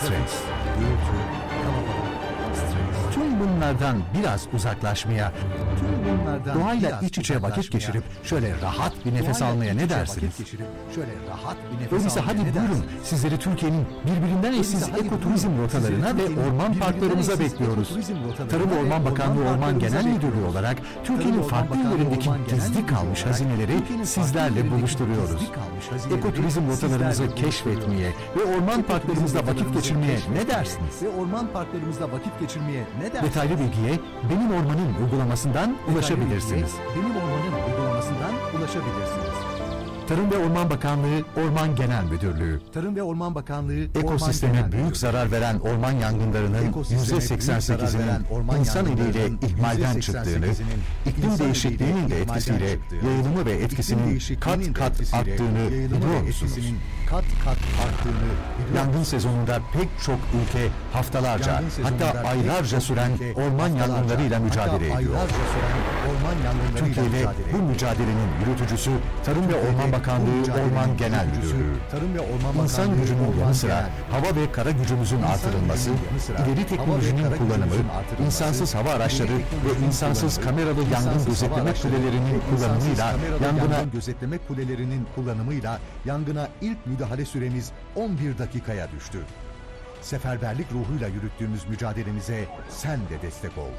strength. Tüm bunlardan biraz uzaklaşmaya, tüm bunlardan doğayla iç içe vakit geçirip şöyle rahat bir nefes doğayla almaya ne dersiniz? geçirip şöyle rahat bir nefes Öyleyse hadi buyurun dersiniz? sizleri Türkiye'nin birbirinden eşsiz ekoturizm rotalarına ve orman parklarımıza bekliyoruz. Tarım Orman Bakanlığı Orman Genel Müdürlüğü olarak Türkiye'nin farklı yerindeki gizli kalmış hazineleri sizlerle buluşturuyoruz. Ekoturizm rotalarımızı keşfetmeye ve orman parklarımızda vakit geçirmeye ne dersiniz? Ve orman parklarımızda vakit geçirmeye ne dersiniz? Detaylı bilgiye Benim Orman'ın uygulamasından ulaşabilirsiniz. Benim Orman'ın uygulamasından ulaşabilirsiniz. Tarım ve Orman Bakanlığı Orman Genel Müdürlüğü Tarım ve Orman Bakanlığı Orman Ekosisteme Genel büyük zarar veren orman yangınlarının zarar %88'inin veren orman insan eliyle ihmalden çıktığını, %88'inin iklim değişikliğinin de etkisiyle yayılımı ve etkisinin kat kat arttığını biliyor musunuz? Kat kat arttığını Yangın sezonunda pek çok ülke haftalarca hatta aylarca süren orman yangınlarıyla mücadele ediyor. Türkiye'de bu mücadelenin yürütücüsü Tarım ve Orman Bakanlığı Orman Genel Müdürlüğü. Tarım ve Orman İnsan gücünün yanı sıra hava ve kara gücümüzün artırılması, ileri teknolojinin kullanımı, insansız hava araçları ve insansız kameralı yangın gözetleme kulelerinin kullanımıyla yangına yangın gözetleme kulelerinin kullanımıyla yangına ilk müdahale süremiz 11 dakikaya düştü. Seferberlik ruhuyla yürüttüğümüz mücadelemize sen de destek ol.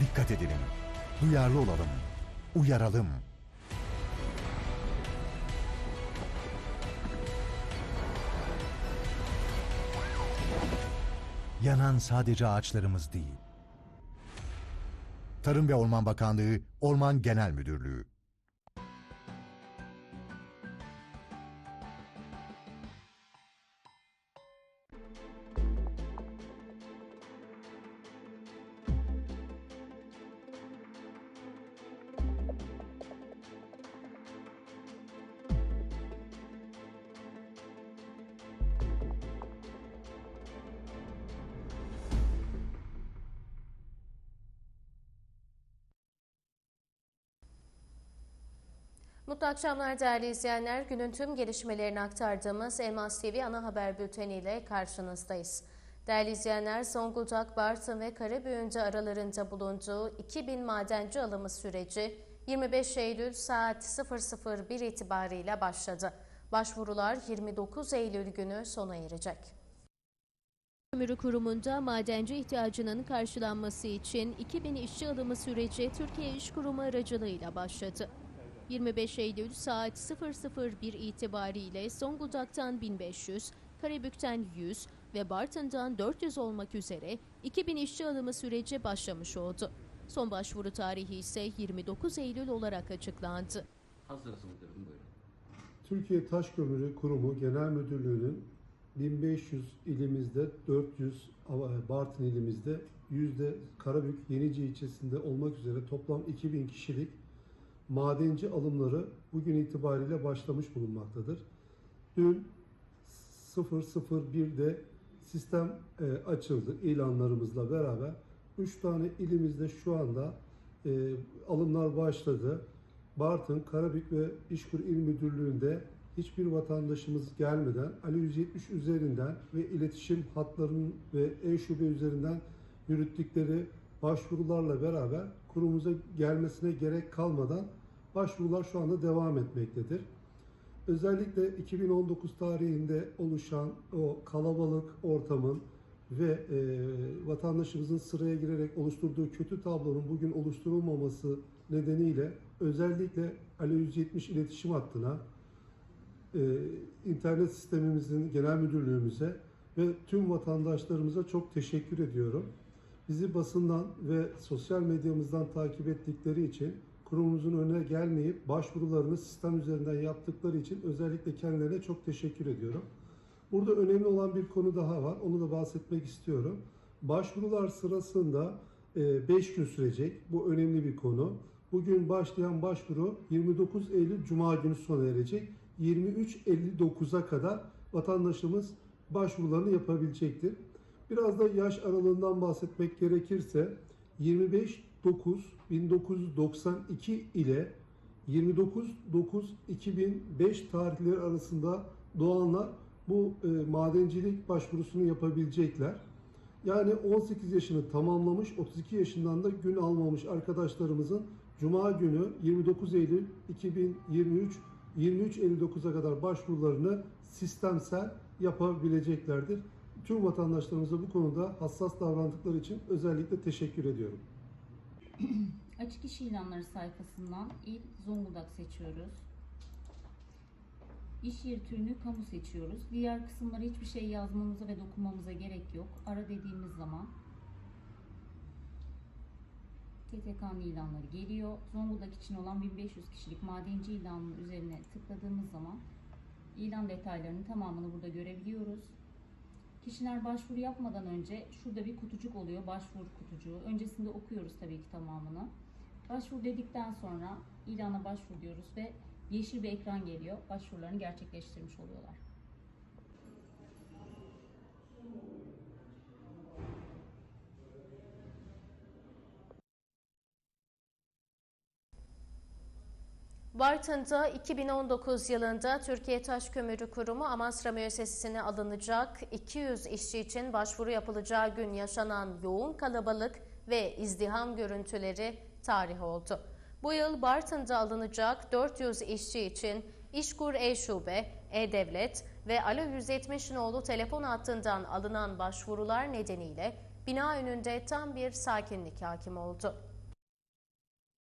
Dikkat edelim, duyarlı olalım, uyaralım. Yanan sadece ağaçlarımız değil. Tarım ve Orman Bakanlığı, Orman Genel Müdürlüğü. Akşamlar değerli izleyenler. Günün tüm gelişmelerini aktardığımız Elmas TV ana haber bülteni ile karşınızdayız. Değerli izleyenler, Zonguldak, Bartın ve Karabüyünce aralarında bulunduğu 2000 madenci alımı süreci 25 Eylül saat 001 itibariyle başladı. Başvurular 29 Eylül günü sona erecek. Kömürü Kurumu'nda madenci ihtiyacının karşılanması için 2000 işçi alımı süreci Türkiye İş Kurumu aracılığıyla başladı. 25 Eylül saat 001 itibariyle Zonguldak'tan 1500, Karabük'ten 100 ve Bartın'dan 400 olmak üzere 2000 işçi alımı süreci başlamış oldu. Son başvuru tarihi ise 29 Eylül olarak açıklandı. Hazırız müdürüm buyurun. Türkiye Taş Kömürü Kurumu Genel Müdürlüğü'nün 1500 ilimizde, 400 Ava- Bartın ilimizde, yüzde Karabük Yenice ilçesinde olmak üzere toplam 2000 kişilik madenci alımları bugün itibariyle başlamış bulunmaktadır. Dün 001'de sistem e, açıldı ilanlarımızla beraber. 3 tane ilimizde şu anda e, alımlar başladı. Bartın, Karabük ve İşkur İl Müdürlüğü'nde hiçbir vatandaşımız gelmeden Ali 170 üzerinden ve iletişim hatlarının ve e-şube üzerinden yürüttükleri başvurularla beraber kurumuza gelmesine gerek kalmadan başvurular şu anda devam etmektedir. Özellikle 2019 tarihinde oluşan o kalabalık ortamın ve e, vatandaşımızın sıraya girerek oluşturduğu kötü tablonun bugün oluşturulmaması nedeniyle özellikle Ali 170 iletişim hattına, e, internet sistemimizin genel müdürlüğümüze ve tüm vatandaşlarımıza çok teşekkür ediyorum. Bizi basından ve sosyal medyamızdan takip ettikleri için kurumumuzun önüne gelmeyip başvurularını sistem üzerinden yaptıkları için özellikle kendilerine çok teşekkür ediyorum. Burada önemli olan bir konu daha var. Onu da bahsetmek istiyorum. Başvurular sırasında 5 gün sürecek. Bu önemli bir konu. Bugün başlayan başvuru 29 Eylül Cuma günü sona erecek. 23.59'a kadar vatandaşımız başvurularını yapabilecektir. Biraz da yaş aralığından bahsetmek gerekirse 25 9 1992 ile 29 9 2005 tarihleri arasında doğanlar bu e, madencilik başvurusunu yapabilecekler. Yani 18 yaşını tamamlamış, 32 yaşından da gün almamış arkadaşlarımızın Cuma günü 29 Eylül 2023 23.59'a kadar başvurularını sistemsel yapabileceklerdir. Tüm vatandaşlarımıza bu konuda hassas davrandıkları için özellikle teşekkür ediyorum. Açık iş ilanları sayfasından il Zonguldak seçiyoruz. İş yeri türünü kamu seçiyoruz. Diğer kısımlara hiçbir şey yazmamıza ve dokunmamıza gerek yok. Ara dediğimiz zaman TTK'nın ilanları geliyor. Zonguldak için olan 1500 kişilik madenci ilanının üzerine tıkladığımız zaman ilan detaylarının tamamını burada görebiliyoruz. Kişiler başvuru yapmadan önce şurada bir kutucuk oluyor, başvuru kutucuğu. Öncesinde okuyoruz tabii ki tamamını. Başvur dedikten sonra ilana başvur diyoruz ve yeşil bir ekran geliyor. Başvurularını gerçekleştirmiş oluyorlar. Bartın'da 2019 yılında Türkiye Taş Kömürü Kurumu Amasra müessesesine alınacak 200 işçi için başvuru yapılacağı gün yaşanan yoğun kalabalık ve izdiham görüntüleri tarih oldu. Bu yıl Bartın'da alınacak 400 işçi için İşkur E-Şube, E-Devlet ve Alo 170 nolu telefon hattından alınan başvurular nedeniyle bina önünde tam bir sakinlik hakim oldu.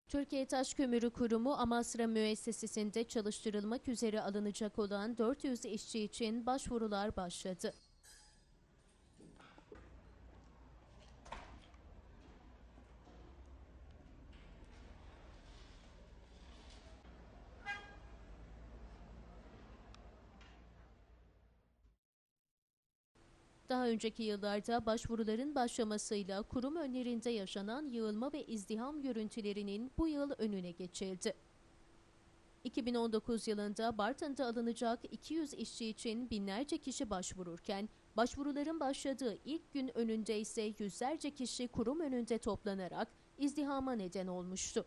Türkiye Taş Kömürü Kurumu Amasra müessesesinde çalıştırılmak üzere alınacak olan 400 işçi için başvurular başladı. Daha önceki yıllarda başvuruların başlamasıyla kurum önlerinde yaşanan yığılma ve izdiham görüntülerinin bu yıl önüne geçildi. 2019 yılında Bartın'da alınacak 200 işçi için binlerce kişi başvururken, başvuruların başladığı ilk gün önünde ise yüzlerce kişi kurum önünde toplanarak izdihama neden olmuştu.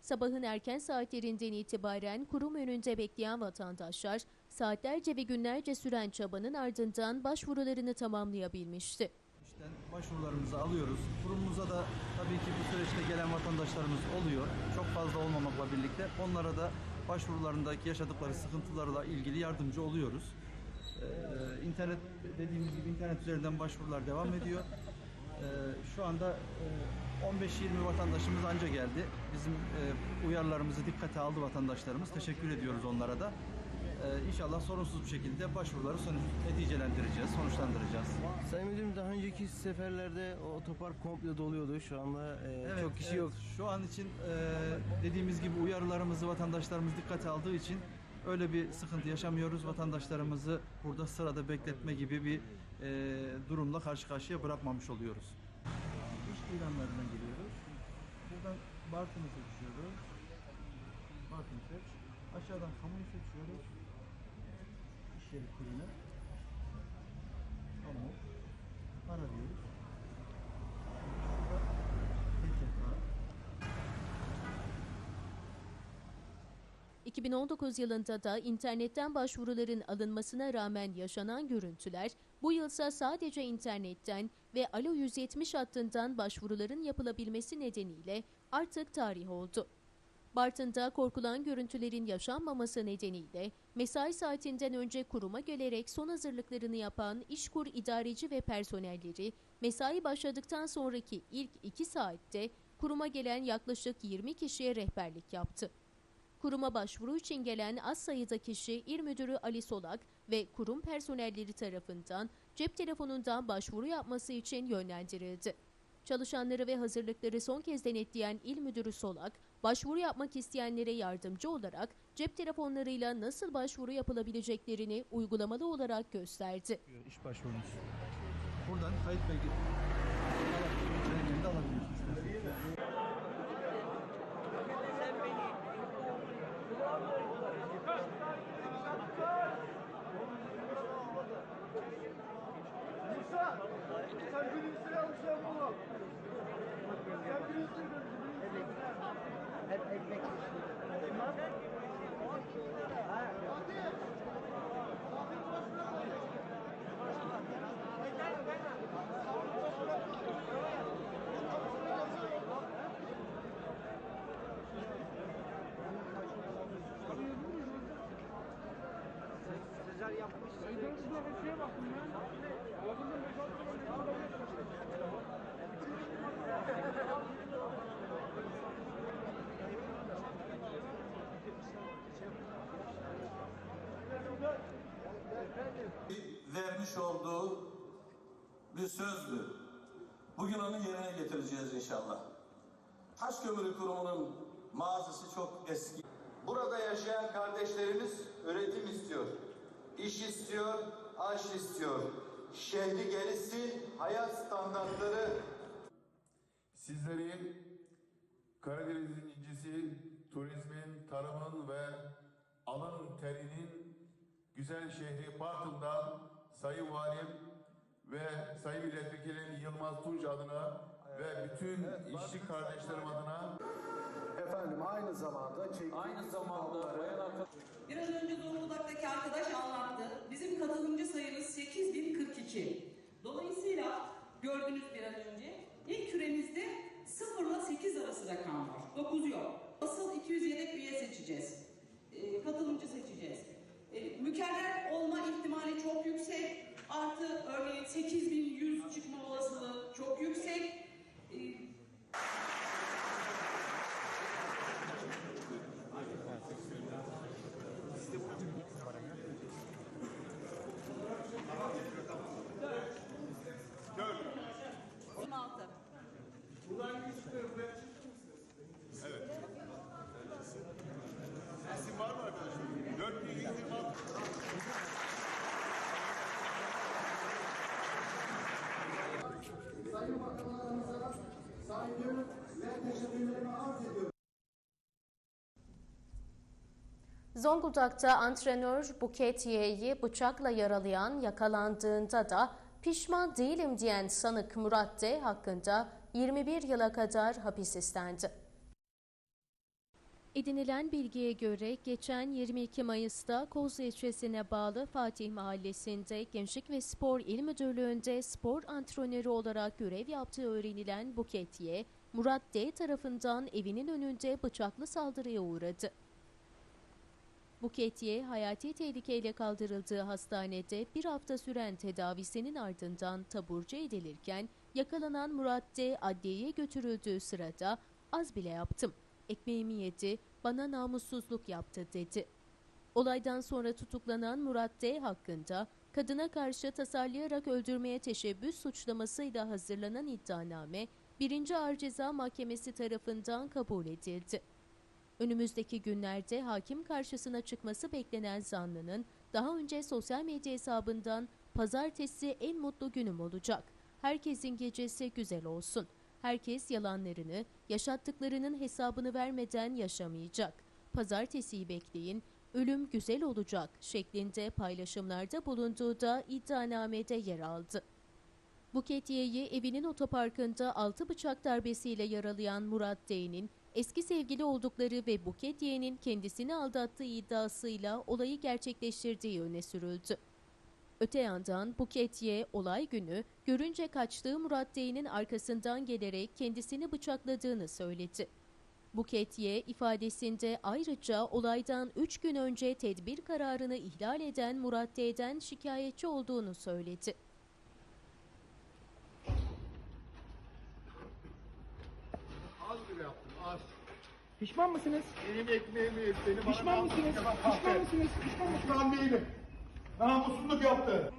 Sabahın erken saatlerinden itibaren kurum önünde bekleyen vatandaşlar saatlerce ve günlerce süren çabanın ardından başvurularını tamamlayabilmişti. İşten başvurularımızı alıyoruz. Kurumumuza da tabii ki bu süreçte gelen vatandaşlarımız oluyor. Çok fazla olmamakla birlikte onlara da başvurularındaki yaşadıkları sıkıntılarla ilgili yardımcı oluyoruz. Ee, internet dediğimiz gibi internet üzerinden başvurular devam ediyor. Ee, şu anda e, 15-20 vatandaşımız anca geldi. Bizim e, uyarılarımızı dikkate aldı vatandaşlarımız. Teşekkür ediyoruz onlara da. Ee, inşallah sorunsuz bir şekilde başvuruları sonuç, neticelendireceğiz, sonuçlandıracağız. Sayın Müdürüm daha önceki seferlerde o otopark komple doluyordu. Şu anda e, Evet, çok kişi evet. yok. Şu an için e, dediğimiz gibi uyarılarımızı vatandaşlarımız dikkate aldığı için öyle bir sıkıntı yaşamıyoruz. Vatandaşlarımızı burada sırada bekletme gibi bir e, durumla karşı karşıya bırakmamış oluyoruz. İş ilanlarına giriyoruz. Buradan Bartın'ı seçiyoruz. Bartın'ı seç. Aşağıdan kamuyu seçiyoruz. İş yeri kurulu. Kamu. Para diyoruz. TTK. 2019 yılında da internetten başvuruların alınmasına rağmen yaşanan görüntüler, bu yılsa sadece internetten ve Alo 170 hattından başvuruların yapılabilmesi nedeniyle artık tarih oldu. Bartın'da korkulan görüntülerin yaşanmaması nedeniyle mesai saatinden önce kuruma gelerek son hazırlıklarını yapan İşkur idareci ve personelleri mesai başladıktan sonraki ilk iki saatte kuruma gelen yaklaşık 20 kişiye rehberlik yaptı. Kuruma başvuru için gelen az sayıda kişi İl Müdürü Ali Solak ve kurum personelleri tarafından cep telefonundan başvuru yapması için yönlendirildi. Çalışanları ve hazırlıkları son kez denetleyen İl Müdürü Solak, başvuru yapmak isteyenlere yardımcı olarak cep telefonlarıyla nasıl başvuru yapılabileceklerini uygulamalı olarak gösterdi. İş başvurunuz. Buradan kayıt belge vermiş olduğu bir sözdü. Bugün onu yerine getireceğiz inşallah. Taş Kömürü Kurumu'nun mağazası çok eski. Burada yaşayan kardeşlerimiz üretim istiyor, iş istiyor, aş istiyor. Şehri gelişsin, hayat standartları Sizleri Karadeniz'in incisi, turizmin, tarımın ve alın terinin güzel şehri Bartın'dan Sayın Valim ve Sayın Milletvekilim Yılmaz Tunç adına ve bütün işçi kardeşlerim adına efendim aynı zamanda aynı zamanda Biraz önce Zonguldak'taki arkadaş anlattı. Bizim katılımcı sayımız 8042. Dolayısıyla gördünüz biraz önce ilk küremizde 0 ile 8 arası rakam var. 9 yok. Asıl 200 yedek üye seçeceğiz. Ee, katılımcı seçeceğiz. Ee, mükerrer olma ihtimali çok yüksek. Artı örneğin 8100 çıkma olasılığı çok yüksek. Ee, Zonguldak'ta antrenör Buket Y'yi bıçakla yaralayan yakalandığında da pişman değilim diyen sanık Murat D. hakkında 21 yıla kadar hapis istendi. Edinilen bilgiye göre geçen 22 Mayıs'ta Kozlu ilçesine bağlı Fatih Mahallesi'nde Gençlik ve Spor İl Müdürlüğü'nde spor antrenörü olarak görev yaptığı öğrenilen Buket Y, Murat D. tarafından evinin önünde bıçaklı saldırıya uğradı. Buketye hayati tehlikeyle kaldırıldığı hastanede bir hafta süren tedavisinin ardından taburcu edilirken yakalanan Murat D. adliyeye götürüldüğü sırada az bile yaptım. Ekmeğimi yedi, bana namussuzluk yaptı dedi. Olaydan sonra tutuklanan Murat D. hakkında kadına karşı tasarlayarak öldürmeye teşebbüs suçlamasıyla hazırlanan iddianame 1. Ağır Ceza Mahkemesi tarafından kabul edildi. Önümüzdeki günlerde hakim karşısına çıkması beklenen zanlının daha önce sosyal medya hesabından pazartesi en mutlu günüm olacak. Herkesin gecesi güzel olsun. Herkes yalanlarını, yaşattıklarının hesabını vermeden yaşamayacak. Pazartesiyi bekleyin, ölüm güzel olacak şeklinde paylaşımlarda bulunduğu da iddianamede yer aldı. Buketiye'yi evinin otoparkında altı bıçak darbesiyle yaralayan Murat D'nin eski sevgili oldukları ve Buketiye'nin kendisini aldattığı iddiasıyla olayı gerçekleştirdiği öne sürüldü. Öte yandan Buketiye olay günü görünce kaçtığı Murat D'nin arkasından gelerek kendisini bıçakladığını söyledi. Buketiye ifadesinde ayrıca olaydan 3 gün önce tedbir kararını ihlal eden Murat D'den şikayetçi olduğunu söyledi. Pişman mısınız? benim ekmeğimi seni Pişman mısınız? Pişman mısınız? Pişman mısınız? Pişman değilim. Namussuzluk yaptı.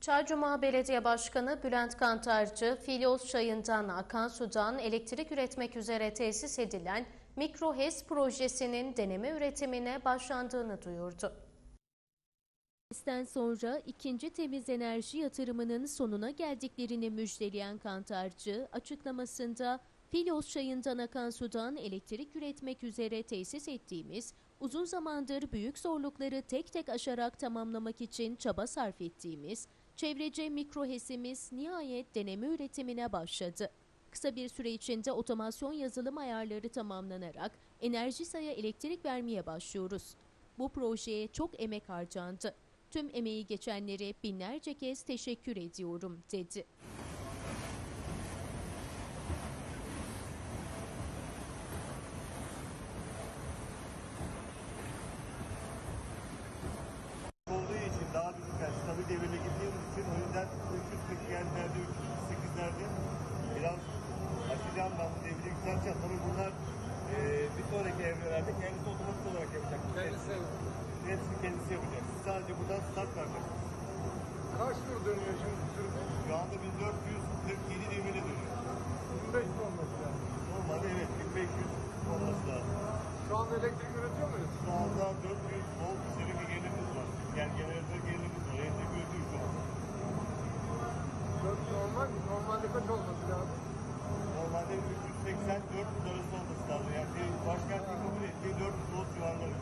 Çaycuma Belediye Başkanı Bülent Kantarcı, Filos çayından akan sudan elektrik üretmek üzere tesis edilen MikroHES projesinin deneme üretimine başlandığını duyurdu. Tesisten sonra ikinci temiz enerji yatırımının sonuna geldiklerini müjdeleyen Kantarcı, açıklamasında Filos çayından akan sudan elektrik üretmek üzere tesis ettiğimiz, uzun zamandır büyük zorlukları tek tek aşarak tamamlamak için çaba sarf ettiğimiz, çevrece mikrohesimiz nihayet deneme üretimine başladı. Kısa bir süre içinde otomasyon yazılım ayarları tamamlanarak Enerjisa'ya elektrik vermeye başlıyoruz. Bu projeye çok emek harcandı. Tüm emeği geçenlere binlerce kez teşekkür ediyorum dedi. olduğu için daha düşük yani stabil devirle gittiğimiz için o yüzden 340'lerde 308'lerde biraz açacağım ben bu devri yükselteceğim. Tabii bunlar eee bir sonraki evrelerde kendisi otomatik olarak yapacak. Kendisi. Hepsini kendisi yapacak. Siz sadece buradan start vereceksiniz. Kaç tur dönüyor şimdi sürü? Şu anda 1447 devirle dönüyor. 25 mi olması lazım? Normalde evet 1500 olması lazım. Şu anda elektrik üretiyor muyuz? Şu anda 400 volt üzeri bir gelirimiz var. Yani jeneratör gelirimiz var. Elektrik üretiyor şu anda. Dört normal mi? Normalde kaç olması lazım? Normalde 380-400 arası olması lazım. Yani bir başkentin kabul ettiği 400 volt civarları.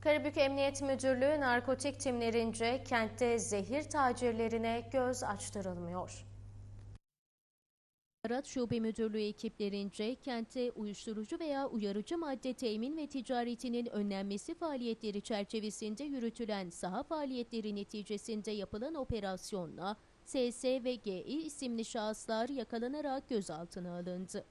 Karabük Emniyet Müdürlüğü narkotik timlerince kentte zehir tacirlerine göz açtırılmıyor. Arat Şube Müdürlüğü ekiplerince kentte uyuşturucu veya uyarıcı madde temin ve ticaretinin önlenmesi faaliyetleri çerçevesinde yürütülen saha faaliyetleri neticesinde yapılan operasyonla SS ve GI isimli şahıslar yakalanarak gözaltına alındı.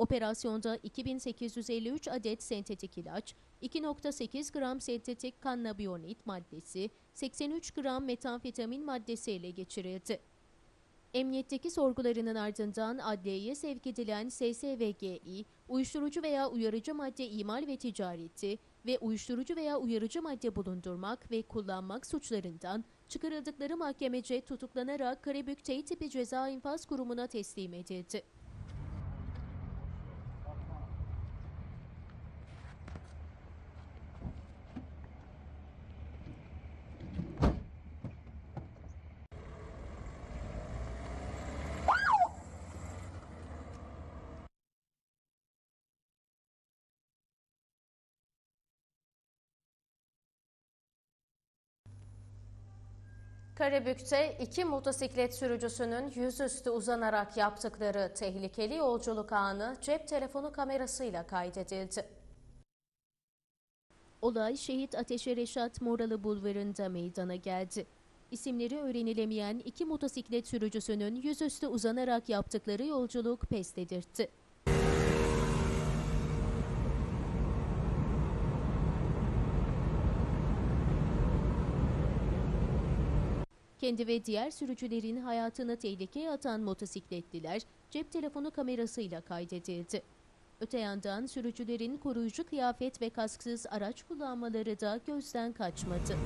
Operasyonda 2853 adet sentetik ilaç, 2.8 gram sentetik kannabionit maddesi, 83 gram metamfetamin maddesi ele geçirildi. Emniyetteki sorgularının ardından adliyeye sevk edilen SSVGİ, uyuşturucu veya uyarıcı madde imal ve ticareti ve uyuşturucu veya uyarıcı madde bulundurmak ve kullanmak suçlarından çıkarıldıkları mahkemece tutuklanarak Karabük T tipi ceza infaz kurumuna teslim edildi. Karabük'te iki motosiklet sürücüsünün yüzüstü uzanarak yaptıkları tehlikeli yolculuk anı cep telefonu kamerasıyla kaydedildi. Olay Şehit Ateşe Reşat Moralı Bulvarı'nda meydana geldi. İsimleri öğrenilemeyen iki motosiklet sürücüsünün yüzüstü uzanarak yaptıkları yolculuk pes dedirtti. Kendi ve diğer sürücülerin hayatını tehlikeye atan motosikletliler cep telefonu kamerasıyla kaydedildi. Öte yandan sürücülerin koruyucu kıyafet ve kasksız araç kullanmaları da gözden kaçmadı.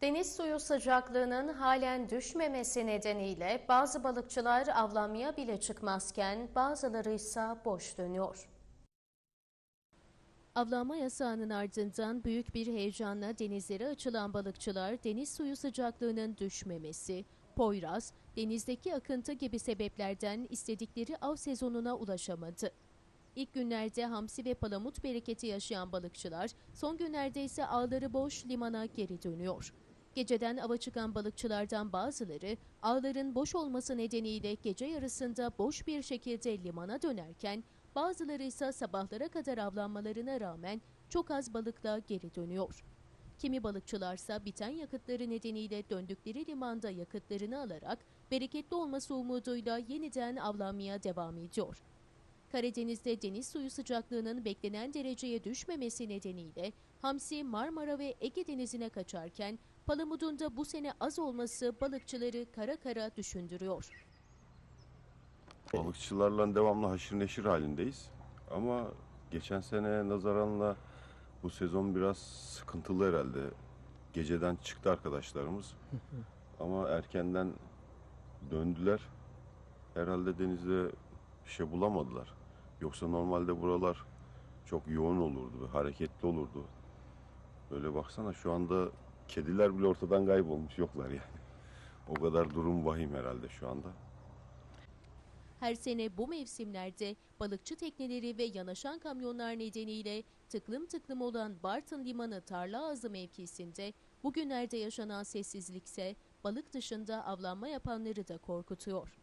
Deniz suyu sıcaklığının halen düşmemesi nedeniyle bazı balıkçılar avlanmaya bile çıkmazken bazıları ise boş dönüyor. Avlanma yasağının ardından büyük bir heyecanla denizlere açılan balıkçılar deniz suyu sıcaklığının düşmemesi, poyraz, denizdeki akıntı gibi sebeplerden istedikleri av sezonuna ulaşamadı. İlk günlerde hamsi ve palamut bereketi yaşayan balıkçılar son günlerde ise ağları boş limana geri dönüyor. Geceden ava çıkan balıkçılardan bazıları ağların boş olması nedeniyle gece yarısında boş bir şekilde limana dönerken bazıları ise sabahlara kadar avlanmalarına rağmen çok az balıkla geri dönüyor. Kimi balıkçılarsa biten yakıtları nedeniyle döndükleri limanda yakıtlarını alarak bereketli olması umuduyla yeniden avlanmaya devam ediyor. Karadeniz'de deniz suyu sıcaklığının beklenen dereceye düşmemesi nedeniyle Hamsi Marmara ve Ege Denizi'ne kaçarken palamudun da bu sene az olması balıkçıları kara kara düşündürüyor. Balıkçılarla devamlı haşır neşir halindeyiz. Ama geçen sene nazaranla bu sezon biraz sıkıntılı herhalde. Geceden çıktı arkadaşlarımız. Ama erkenden döndüler. Herhalde denizde bir şey bulamadılar. Yoksa normalde buralar çok yoğun olurdu, hareketli olurdu. Böyle baksana şu anda kediler bile ortadan kaybolmuş yoklar yani. O kadar durum vahim herhalde şu anda. Her sene bu mevsimlerde balıkçı tekneleri ve yanaşan kamyonlar nedeniyle tıklım tıklım olan Bartın Limanı Tarla Ağzı mevkisinde bugünlerde yaşanan sessizlikse balık dışında avlanma yapanları da korkutuyor.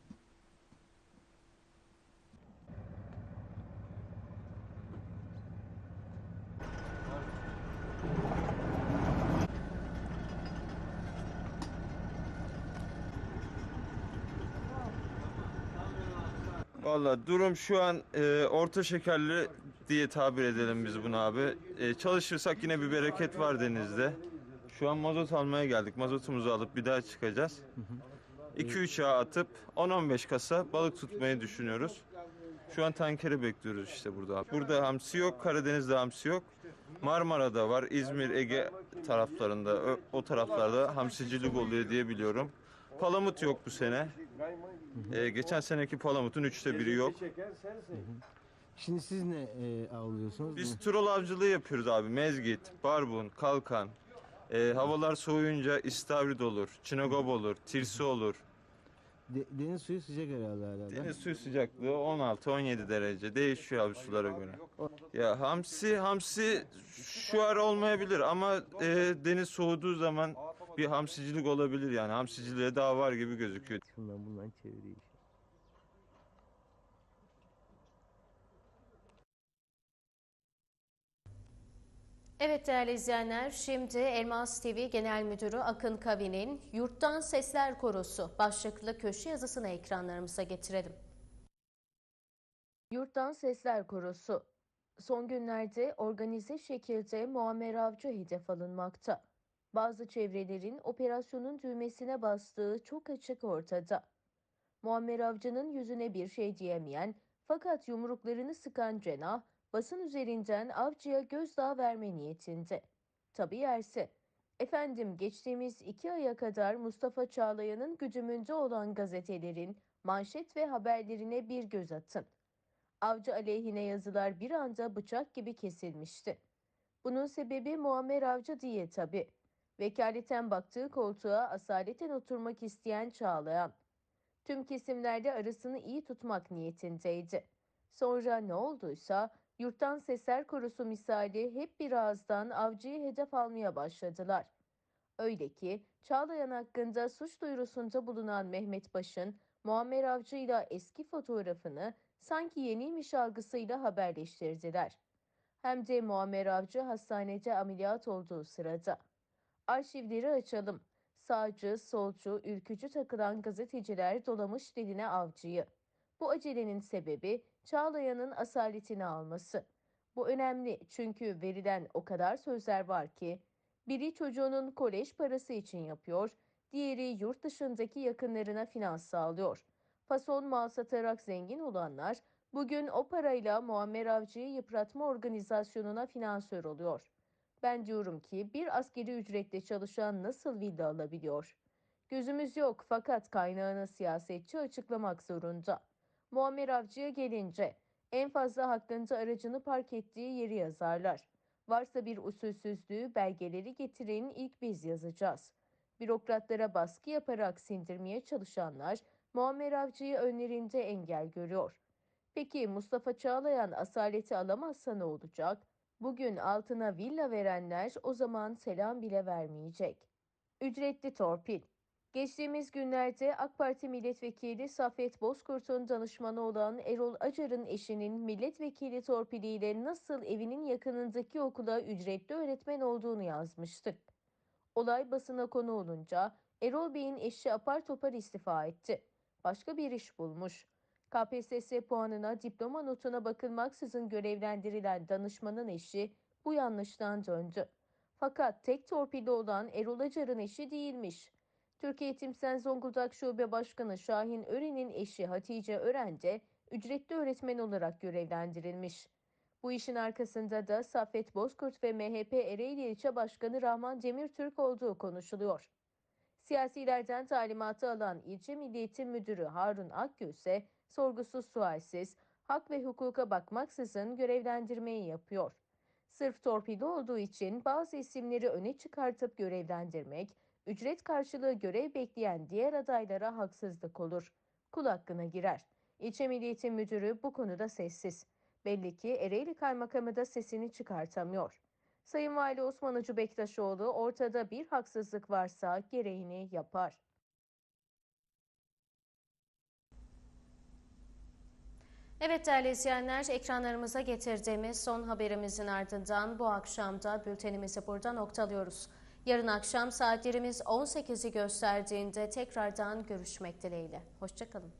Valla durum şu an e, orta şekerli diye tabir edelim biz bunu abi. E, çalışırsak yine bir bereket var denizde. Şu an mazot almaya geldik. Mazotumuzu alıp bir daha çıkacağız. 2-3 yağ atıp 10-15 kasa balık tutmayı düşünüyoruz. Şu an tankeri bekliyoruz işte burada. Burada hamsi yok, Karadeniz'de hamsi yok. Marmara'da var, İzmir, Ege taraflarında, o taraflarda hamsicilik oluyor diye biliyorum. Palamut yok bu sene. Ee, geçen seneki palamutun üçte biri yok. Şimdi siz ne e, avlıyorsunuz? Biz trol avcılığı yapıyoruz abi. Mezgit, barbun, kalkan. Ee, havalar soğuyunca istavrit olur, çinagop olur, tirsi olur. De- deniz suyu sıcak herhalde hala. değil mi? Deniz suyu sıcaklığı 16-17 derece. Değişiyor abi sulara göre. Ya hamsi, hamsi şu ara olmayabilir ama e, deniz soğuduğu zaman bir hamsicilik olabilir yani. Hamsiciliğe daha var gibi gözüküyor. Şundan bundan çeviriyor. Evet değerli izleyenler, şimdi Elmas TV Genel Müdürü Akın Kavi'nin Yurttan Sesler Korosu başlıklı köşe yazısını ekranlarımıza getirelim. Yurttan Sesler Korosu Son günlerde organize şekilde Muammer Avcı hedef alınmakta. Bazı çevrelerin operasyonun düğmesine bastığı çok açık ortada. Muammer Avcı'nın yüzüne bir şey diyemeyen fakat yumruklarını sıkan cenah basın üzerinden avcıya gözdağı verme niyetinde. Tabii yerse. Efendim geçtiğimiz iki aya kadar Mustafa Çağlayan'ın güdümünde olan gazetelerin manşet ve haberlerine bir göz atın. Avcı aleyhine yazılar bir anda bıçak gibi kesilmişti. Bunun sebebi Muammer Avcı diye tabii. Vekaleten baktığı koltuğa asaleten oturmak isteyen Çağlayan. Tüm kesimlerde arasını iyi tutmak niyetindeydi. Sonra ne olduysa yurttan sesler korusu misali hep bir ağızdan avcıyı hedef almaya başladılar. Öyle ki Çağlayan hakkında suç duyurusunda bulunan Mehmet Baş'ın Muammer Avcı ile eski fotoğrafını sanki yeniymiş algısıyla haberleştirdiler. Hem de Muammer Avcı hastanede ameliyat olduğu sırada. Arşivleri açalım. Sağcı, solcu, ülkücü takılan gazeteciler dolamış diline avcıyı. Bu acelenin sebebi Çağlayan'ın asaletini alması. Bu önemli çünkü verilen o kadar sözler var ki biri çocuğunun kolej parası için yapıyor, diğeri yurt dışındaki yakınlarına finans sağlıyor. Fason mal satarak zengin olanlar bugün o parayla Muammer Avcı'yı yıpratma organizasyonuna finansör oluyor. Ben diyorum ki bir askeri ücretle çalışan nasıl villa alabiliyor? Gözümüz yok fakat kaynağını siyasetçi açıklamak zorunda. Muammer Avcı'ya gelince en fazla hakkında aracını park ettiği yeri yazarlar. Varsa bir usulsüzlüğü belgeleri getirin ilk biz yazacağız. Bürokratlara baskı yaparak sindirmeye çalışanlar Muammer Avcı'yı önlerinde engel görüyor. Peki Mustafa Çağlayan asaleti alamazsa ne olacak? Bugün altına villa verenler o zaman selam bile vermeyecek. Ücretli torpil Geçtiğimiz günlerde AK Parti milletvekili Saffet Bozkurt'un danışmanı olan Erol Acar'ın eşinin milletvekili torpiliyle nasıl evinin yakınındaki okula ücretli öğretmen olduğunu yazmıştık. Olay basına konu olunca Erol Bey'in eşi apar topar istifa etti. Başka bir iş bulmuş. KPSS puanına diploma notuna bakılmaksızın görevlendirilen danışmanın eşi bu yanlıştan döndü. Fakat tek torpili olan Erol Acar'ın eşi değilmiş. Türkiye Timsen Zonguldak Şube Başkanı Şahin Ören'in eşi Hatice Ören de ücretli öğretmen olarak görevlendirilmiş. Bu işin arkasında da Saffet Bozkurt ve MHP Ereğli İlçe Başkanı Rahman Demirtürk olduğu konuşuluyor. Siyasilerden talimatı alan İlçe Milli Eğitim Müdürü Harun Akgül ise sorgusuz sualsiz, hak ve hukuka bakmaksızın görevlendirmeyi yapıyor. Sırf torpili olduğu için bazı isimleri öne çıkartıp görevlendirmek, ücret karşılığı görev bekleyen diğer adaylara haksızlık olur. Kul hakkına girer. İlçe Milli Eğitim Müdürü bu konuda sessiz. Belli ki Ereğli Kaymakamı da sesini çıkartamıyor. Sayın Vali Osman Bektaşoğlu ortada bir haksızlık varsa gereğini yapar. Evet değerli izleyenler, ekranlarımıza getirdiğimiz son haberimizin ardından bu akşam da bültenimizi burada noktalıyoruz. Yarın akşam saatlerimiz 18'i gösterdiğinde tekrardan görüşmek dileğiyle. Hoşçakalın.